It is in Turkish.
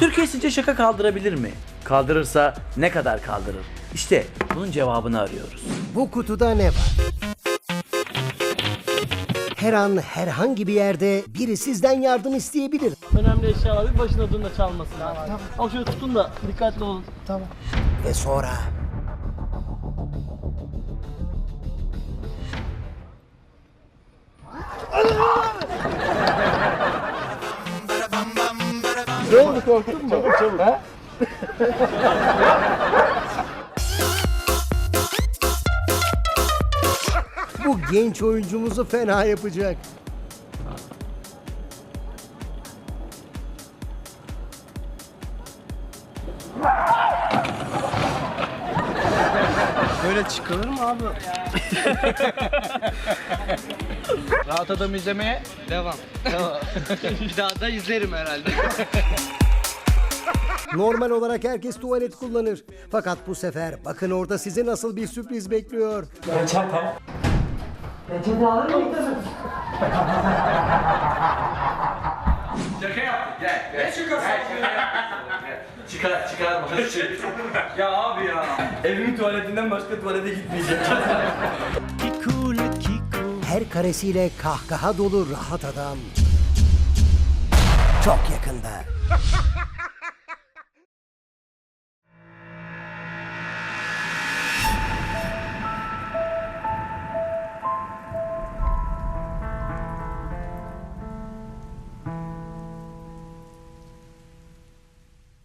Türkiye sizce şaka kaldırabilir mi? Kaldırırsa ne kadar kaldırır? İşte bunun cevabını arıyoruz. Bu kutuda ne var? Her an herhangi bir yerde biri sizden yardım isteyebilir. Önemli eşyalar bir başına durduğunda çalmasın. Tamam. Al şöyle tutun da dikkatli olun. Tamam. Ve sonra Ne oldu korktun mu? Çabuk çabuk. Ha? bu genç oyuncumuzu fena yapacak. Böyle çıkılır mı abi? Rahat adam izlemeye devam. bir daha da izlerim herhalde. Normal olarak herkes tuvalet kullanır. Fakat bu sefer bakın orada sizi nasıl bir sürpriz bekliyor. Şaka yaptım gel. Ne şakası Çıkar çıkar makası çek. ya abi ya. Evimin tuvaletinden başka tuvalete gitmeyeceğim. Her karesiyle kahkaha dolu rahat adam. Çok yakında.